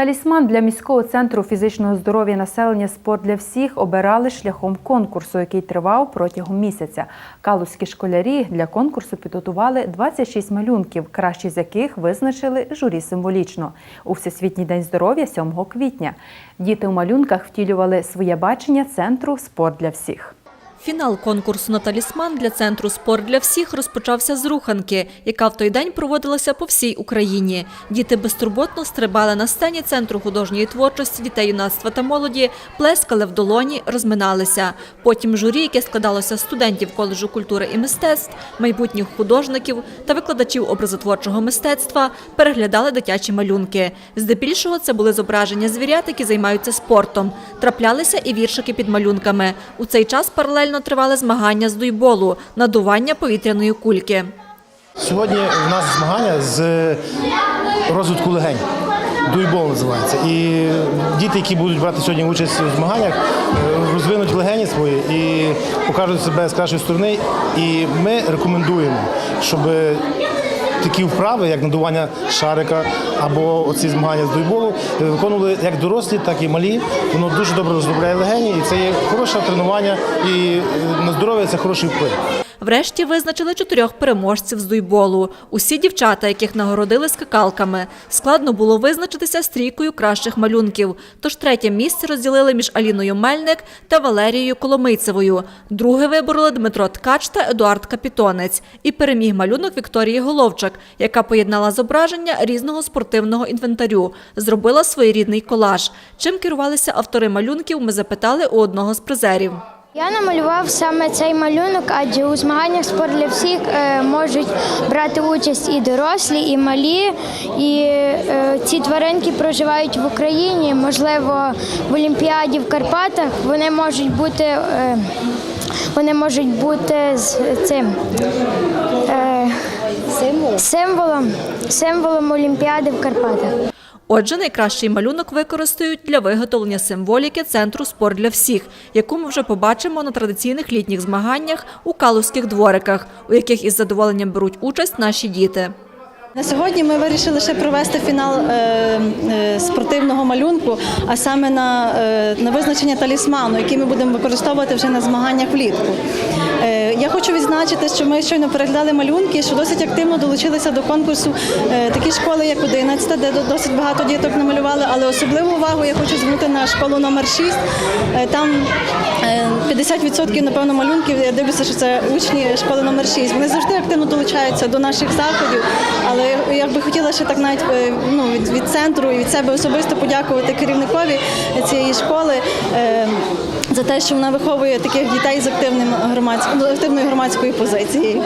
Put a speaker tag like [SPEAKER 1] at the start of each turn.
[SPEAKER 1] Талісман для міського центру фізичного здоров'я населення спорт для всіх обирали шляхом конкурсу, який тривав протягом місяця. Калузькі школярі для конкурсу підготували 26 малюнків, кращі з яких визначили журі символічно у Всесвітній день здоров'я 7 квітня. Діти у малюнках втілювали своє бачення центру спорт для всіх.
[SPEAKER 2] Фінал конкурсу на талісман для центру спорт для всіх розпочався з руханки, яка в той день проводилася по всій Україні. Діти безтурботно стрибали на сцені центру художньої творчості дітей, юнацтва та молоді, плескали в долоні, розминалися. Потім журі, яке складалося з студентів коледжу культури і мистецтв, майбутніх художників та викладачів образотворчого мистецтва, переглядали дитячі малюнки. Здебільшого це були зображення звірят, які займаються спортом. Траплялися і віршики під малюнками. У цей час паралельно тривали змагання з дуйболу, надування повітряної кульки.
[SPEAKER 3] Сьогодні в нас змагання з розвитку легень. Дуйбол називається. І діти, які будуть брати сьогодні участь у змаганнях, е, розвинуть легені свої і покажуть себе з кращої сторони. І ми рекомендуємо, щоб такі вправи, як надування шарика або оці змагання з дуйболу, е, виконували як дорослі, так і малі. Воно дуже добре розробляє легені, і це є хороше тренування, і е, на здоров'я це хороший вплив.
[SPEAKER 2] Врешті визначили чотирьох переможців з дуйболу. Усі дівчата, яких нагородили скакалками. Складно було визначитися стрійкою кращих малюнків. Тож третє місце розділили між Аліною Мельник та Валерією Коломийцевою. Друге вибороли Дмитро Ткач та Едуард Капітонець. І переміг малюнок Вікторії Головчак, яка поєднала зображення різного спортивного інвентарю. Зробила своєрідний колаж. Чим керувалися автори малюнків, ми запитали у одного з призерів.
[SPEAKER 4] Я намалював саме цей малюнок, адже у змаганнях спорт для всіх е, можуть брати участь і дорослі, і малі. І е, ці тваринки проживають в Україні, можливо, в Олімпіаді в Карпатах. Вони можуть бути, е, вони можуть бути з цим е, символом, символом Олімпіади в Карпатах.
[SPEAKER 2] Отже, найкращий малюнок використають для виготовлення символіки центру спорт для всіх, яку ми вже побачимо на традиційних літніх змаганнях у калузьких двориках, у яких із задоволенням беруть участь наші діти.
[SPEAKER 5] На сьогодні ми вирішили ще провести фінал е, е, спортивного малюнку, а саме на, е, на визначення талісману, який ми будемо використовувати вже на змаганнях влітку. Е, я хочу відзначити, що ми щойно переглядали малюнки, що досить активно долучилися до конкурсу е, такі школи, як 11, де досить багато діток намалювали, але особливу увагу я хочу звернути на школу номер 6. Е, там е, 50% напевно малюнків. Я дивлюся, що це учні школи номер 6. Вони завжди активно долучаються до наших заходів. Але я би хотіла ще так навіть ну, від, від центру і від себе особисто подякувати керівникові цієї школи. За те, що вона виховує таких дітей з активним громадським активною громадською позицією.